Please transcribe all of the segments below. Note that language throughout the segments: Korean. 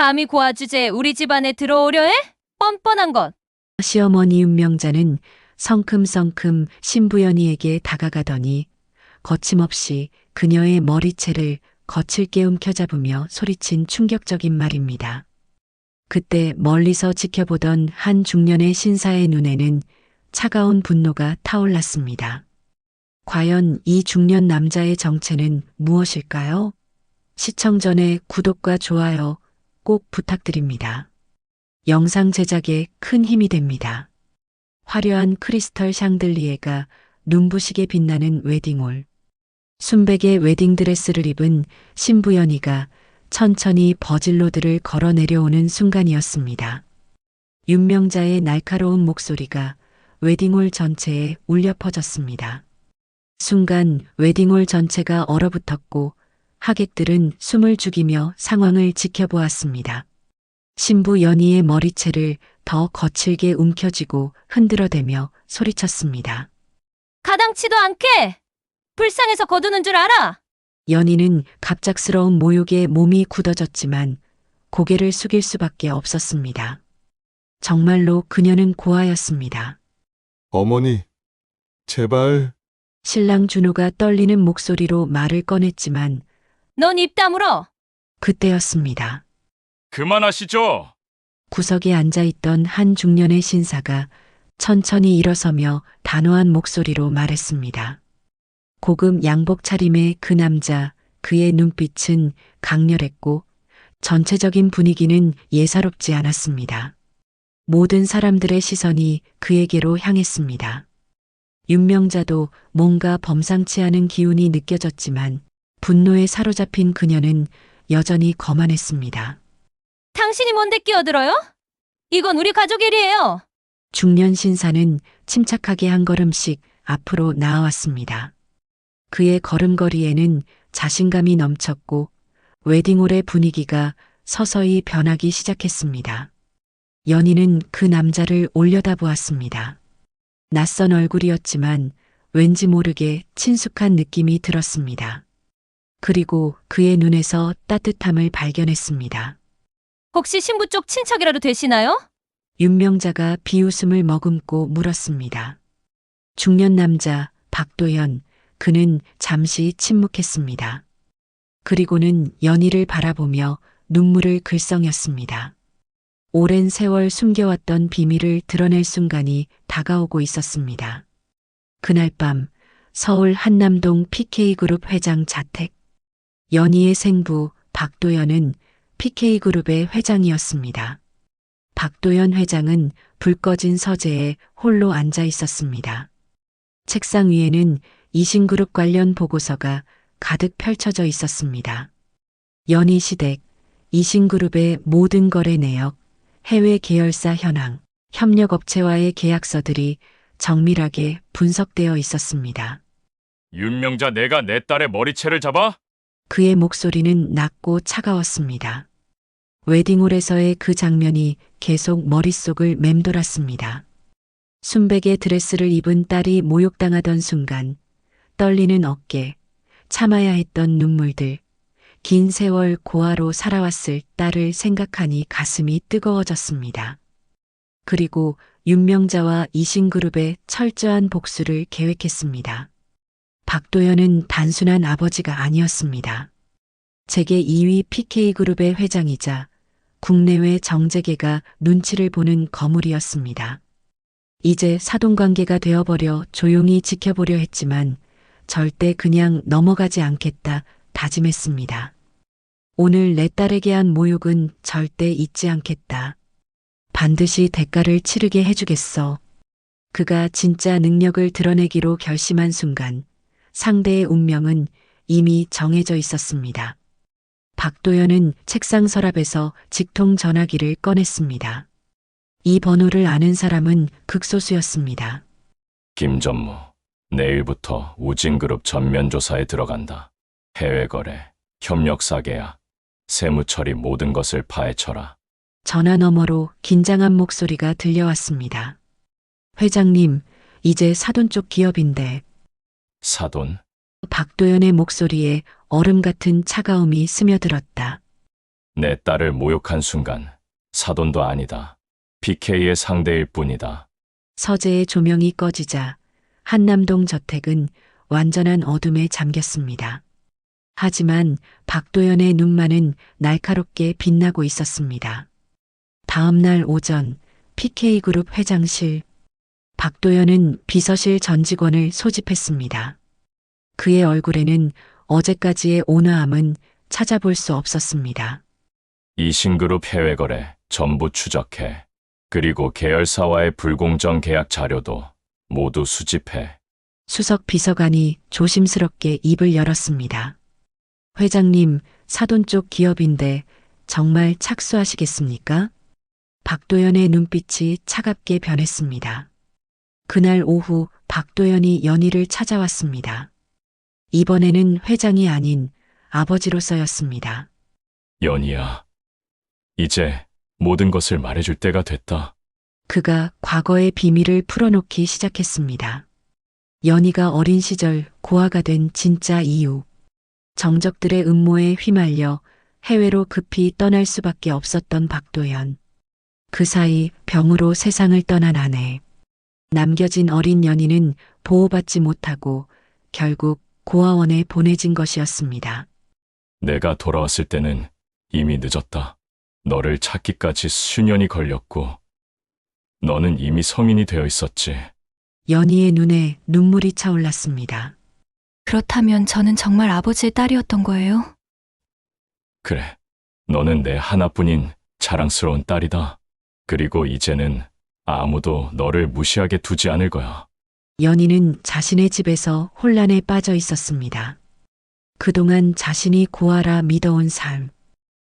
감히 고아 주제에 우리 집안에 들어오려 해? 뻔뻔한 것. 시어머니 윤명자는 성큼성큼 신부연이에게 다가가더니 거침없이 그녀의 머리채를 거칠게 움켜잡으며 소리친 충격적인 말입니다. 그때 멀리서 지켜보던 한 중년의 신사의 눈에는 차가운 분노가 타올랐습니다. 과연 이 중년 남자의 정체는 무엇일까요? 시청 전에 구독과 좋아요 꼭 부탁드립니다. 영상 제작에 큰 힘이 됩니다. 화려한 크리스털 샹들리에가 눈부시게 빛나는 웨딩홀. 순백의 웨딩드레스를 입은 신부연이가 천천히 버질로드를 걸어 내려오는 순간이었습니다. 윤명자의 날카로운 목소리가 웨딩홀 전체에 울려 퍼졌습니다. 순간 웨딩홀 전체가 얼어붙었고 하객들은 숨을 죽이며 상황을 지켜보았습니다. 신부 연희의 머리채를 더 거칠게 움켜쥐고 흔들어대며 소리쳤습니다. 가당치도 않게! 불쌍해서 거두는 줄 알아! 연희는 갑작스러운 모욕에 몸이 굳어졌지만 고개를 숙일 수밖에 없었습니다. 정말로 그녀는 고아였습니다. 어머니, 제발, 신랑 준호가 떨리는 목소리로 말을 꺼냈지만 넌 입 다물어! 그때였습니다. 그만하시죠. 구석에 앉아있던 한 중년의 신사가 천천히 일어서며 단호한 목소리로 말했습니다. 고급 양복 차림의 그 남자, 그의 눈빛은 강렬했고 전체적인 분위기는 예사롭지 않았습니다. 모든 사람들의 시선이 그에게로 향했습니다. 윤명자도 뭔가 범상치 않은 기운이 느껴졌지만 분노에 사로잡힌 그녀는 여전히 거만했습니다. 당신이 뭔데 끼어들어요? 이건 우리 가족 일이에요! 중년 신사는 침착하게 한 걸음씩 앞으로 나아왔습니다. 그의 걸음걸이에는 자신감이 넘쳤고 웨딩홀의 분위기가 서서히 변하기 시작했습니다. 연희는 그 남자를 올려다보았습니다. 낯선 얼굴이었지만 왠지 모르게 친숙한 느낌이 들었습니다. 그리고 그의 눈에서 따뜻함을 발견했습니다. 혹시 신부 쪽 친척이라도 되시나요? 윤명자가 비웃음을 머금고 물었습니다. 중년 남자 박도현, 그는 잠시 침묵했습니다. 그리고는 연희를 바라보며 눈물을 글썽였습니다. 오랜 세월 숨겨왔던 비밀을 드러낼 순간이 다가오고 있었습니다. 그날 밤 서울 한남동 PK그룹 회장 자택. 연희의 생부 박도연은 PK그룹의 회장이었습니다. 박도연 회장은 불 꺼진 서재에 홀로 앉아 있었습니다. 책상 위에는 이신그룹 관련 보고서가 가득 펼쳐져 있었습니다. 연희 시댁, 이신그룹의 모든 거래 내역, 해외 계열사 현황, 협력업체와의 계약서들이 정밀하게 분석되어 있었습니다. 윤명자 내가 내 딸의 머리채를 잡아? 그의 목소리는 낮고 차가웠습니다. 웨딩홀에서의 그 장면이 계속 머릿속을 맴돌았습니다. 순백의 드레스를 입은 딸이 모욕당하던 순간, 떨리는 어깨, 참아야 했던 눈물들, 긴 세월 고아로 살아왔을 딸을 생각하니 가슴이 뜨거워졌습니다. 그리고 윤명자와 이신그룹의 철저한 복수를 계획했습니다. 박도연은 단순한 아버지가 아니었습니다. 재계 2위 PK그룹의 회장이자 국내외 정재계가 눈치를 보는 거물이었습니다. 이제 사돈관계가 되어버려 조용히 지켜보려 했지만 절대 그냥 넘어가지 않겠다 다짐했습니다. 오늘 내 딸에게 한 모욕은 절대 잊지 않겠다. 반드시 대가를 치르게 해주겠어. 그가 진짜 능력을 드러내기로 결심한 순간 상대의 운명은 이미 정해져 있었습니다. 박도연은 책상 서랍에서 직통 전화기를 꺼냈습니다. 이 번호를 아는 사람은 극소수였습니다. 김전무, 내일부터 우진그룹 전면 조사에 들어간다. 해외 거래, 협력 사계야, 세무 처리 모든 것을 파헤쳐라. 전화 너머로 긴장한 목소리가 들려왔습니다. 회장님, 이제 사돈 쪽 기업인데 사돈, 박도연의 목소리에 얼음 같은 차가움이 스며들었다. 내 딸을 모욕한 순간 사돈도 아니다. PK의 상대일 뿐이다. 서재의 조명이 꺼지자 한남동 저택은 완전한 어둠에 잠겼습니다. 하지만 박도연의 눈만은 날카롭게 빛나고 있었습니다. 다음 날 오전 PK그룹 회장실 박도연은 비서실 전 직원을 소집했습니다. 그의 얼굴에는 어제까지의 온화함은 찾아볼 수 없었습니다. 이신그룹 해외 거래 전부 추적해. 그리고 계열사와의 불공정 계약 자료도 모두 수집해. 수석 비서관이 조심스럽게 입을 열었습니다. 회장님, 사돈 쪽 기업인데 정말 착수하시겠습니까? 박도연의 눈빛이 차갑게 변했습니다. 그날 오후 박도연이 연희를 찾아왔습니다. 이번에는 회장이 아닌 아버지로서였습니다. 연희야. 이제 모든 것을 말해줄 때가 됐다. 그가 과거의 비밀을 풀어놓기 시작했습니다. 연희가 어린 시절 고아가 된 진짜 이유. 정적들의 음모에 휘말려 해외로 급히 떠날 수밖에 없었던 박도연. 그 사이 병으로 세상을 떠난 아내. 남겨진 어린 연희는 보호받지 못하고 결국 고아원에 보내진 것이었습니다. 내가 돌아왔을 때는 이미 늦었다. 너를 찾기까지 수년이 걸렸고, 너는 이미 성인이 되어 있었지. 연희의 눈에 눈물이 차올랐습니다. 그렇다면 저는 정말 아버지의 딸이었던 거예요? 그래. 너는 내 하나뿐인 자랑스러운 딸이다. 그리고 이제는 아무도 너를 무시하게 두지 않을 거야. 연희는 자신의 집에서 혼란에 빠져 있었습니다. 그동안 자신이 고아라 믿어온 삶.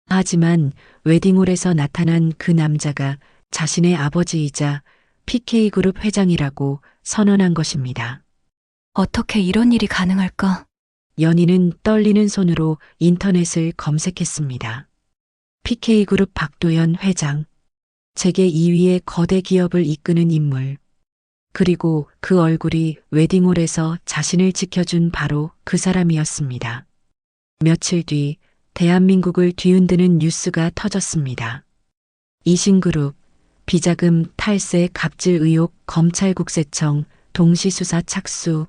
하지만 웨딩홀에서 나타난 그 남자가 자신의 아버지이자 PK그룹 회장이라고 선언한 것입니다. 어떻게 이런 일이 가능할까? 연희는 떨리는 손으로 인터넷을 검색했습니다. PK그룹 박도연 회장. 세계 2위의 거대 기업을 이끄는 인물. 그리고 그 얼굴이 웨딩홀에서 자신을 지켜준 바로 그 사람이었습니다. 며칠 뒤 대한민국을 뒤흔드는 뉴스가 터졌습니다. 이신그룹, 비자금 탈세 갑질 의혹 검찰국세청 동시수사 착수,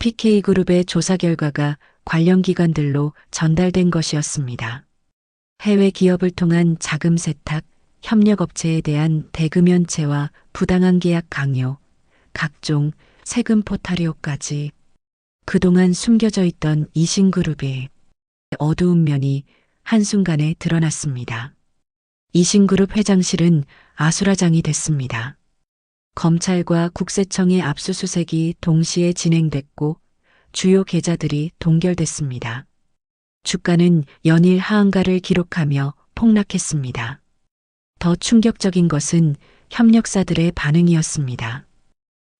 PK그룹의 조사 결과가 관련 기관들로 전달된 것이었습니다. 해외 기업을 통한 자금 세탁, 협력업체에 대한 대금 연체와 부당한 계약 강요, 각종 세금 포탈의혹까지 그동안 숨겨져 있던 이신그룹의 어두운 면이 한순간에 드러났습니다. 이신그룹 회장실은 아수라장이 됐습니다. 검찰과 국세청의 압수수색이 동시에 진행됐고 주요 계좌들이 동결됐습니다. 주가는 연일 하한가를 기록하며 폭락했습니다. 더 충격적인 것은 협력사들의 반응이었습니다.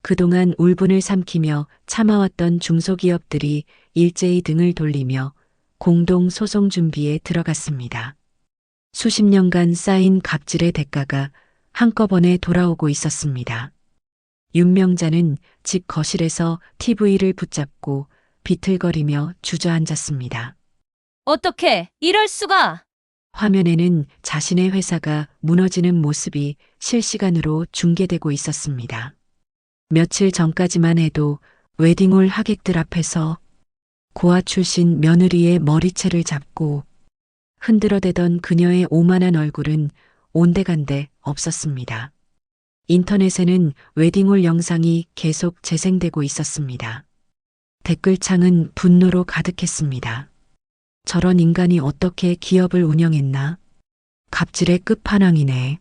그동안 울분을 삼키며 참아왔던 중소기업들이 일제히 등을 돌리며 공동 소송 준비에 들어갔습니다. 수십 년간 쌓인 갑질의 대가가 한꺼번에 돌아오고 있었습니다. 윤명자는 집 거실에서 TV를 붙잡고 비틀거리며 주저앉았습니다. 어떻게 이럴 수가? 화면에는 자신의 회사가 무너지는 모습이 실시간으로 중계되고 있었습니다. 며칠 전까지만 해도 웨딩홀 하객들 앞에서 고아 출신 며느리의 머리채를 잡고 흔들어대던 그녀의 오만한 얼굴은 온데간데 없었습니다. 인터넷에는 웨딩홀 영상이 계속 재생되고 있었습니다. 댓글창은 분노로 가득했습니다. 저런 인간이 어떻게 기업을 운영했나? 갑질의 끝판왕이네.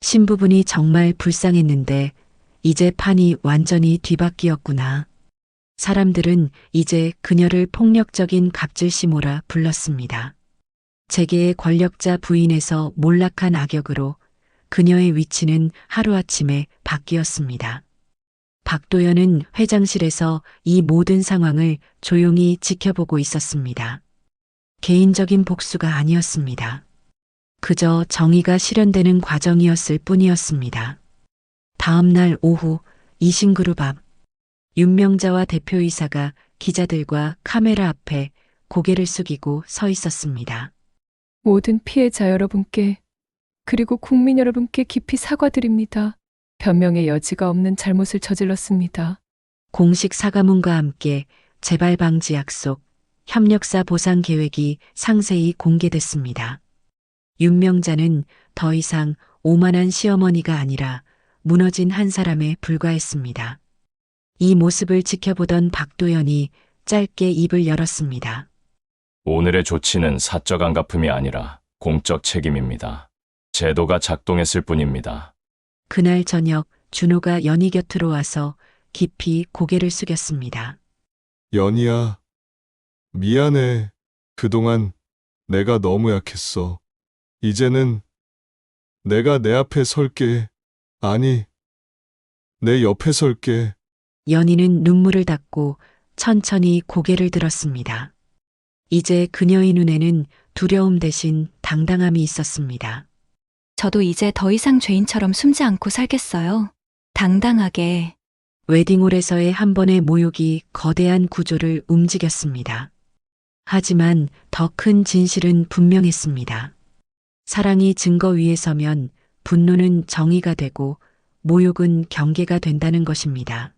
신부분이 정말 불쌍했는데 이제 판이 완전히 뒤바뀌었구나. 사람들은 이제 그녀를 폭력적인 갑질시모라 불렀습니다. 재계의 권력자 부인에서 몰락한 악역으로 그녀의 위치는 하루아침에 바뀌었습니다. 박도연은 회장실에서 이 모든 상황을 조용히 지켜보고 있었습니다. 개인적인 복수가 아니었습니다. 그저 정의가 실현되는 과정이었을 뿐이었습니다. 다음 날 오후 이신그룹 앞 윤명자와 대표이사가 기자들과 카메라 앞에 고개를 숙이고 서 있었습니다. 모든 피해자 여러분께 그리고 국민 여러분께 깊이 사과드립니다. 변명의 여지가 없는 잘못을 저질렀습니다. 공식 사과문과 함께 재발 방지 약속, 협력사 보상 계획이 상세히 공개됐습니다. 윤명자는 더 이상 오만한 시어머니가 아니라 무너진 한 사람에 불과했습니다. 이 모습을 지켜보던 박도연이 짧게 입을 열었습니다. 오늘의 조치는 사적 안갚음이 아니라 공적 책임입니다. 제도가 작동했을 뿐입니다. 그날 저녁 준호가 연희 곁으로 와서 깊이 고개를 숙였습니다. 연희야. 미안해. 그동안 내가 너무 약했어. 이제는 내가 내 앞에 설게. 아니, 내 옆에 설게. 연희는 눈물을 닦고 천천히 고개를 들었습니다. 이제 그녀의 눈에는 두려움 대신 당당함이 있었습니다. 저도 이제 더 이상 죄인처럼 숨지 않고 살겠어요. 당당하게. 웨딩홀에서의 한 번의 모욕이 거대한 구조를 움직였습니다. 하지만 더 큰 진실은 분명했습니다. 사랑이 증거 위에 서면 분노는 정의가 되고 모욕은 경계가 된다는 것입니다.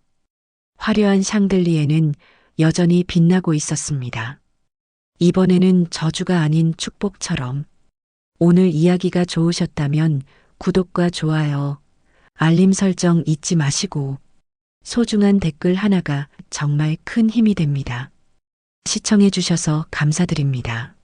화려한 샹들리에는 여전히 빛나고 있었습니다. 이번에는 저주가 아닌 축복처럼 오늘 이야기가 좋으셨다면 구독과 좋아요, 알림 설정 잊지 마시고 소중한 댓글 하나가 정말 큰 힘이 됩니다. 시청해 주셔서 감사드립니다.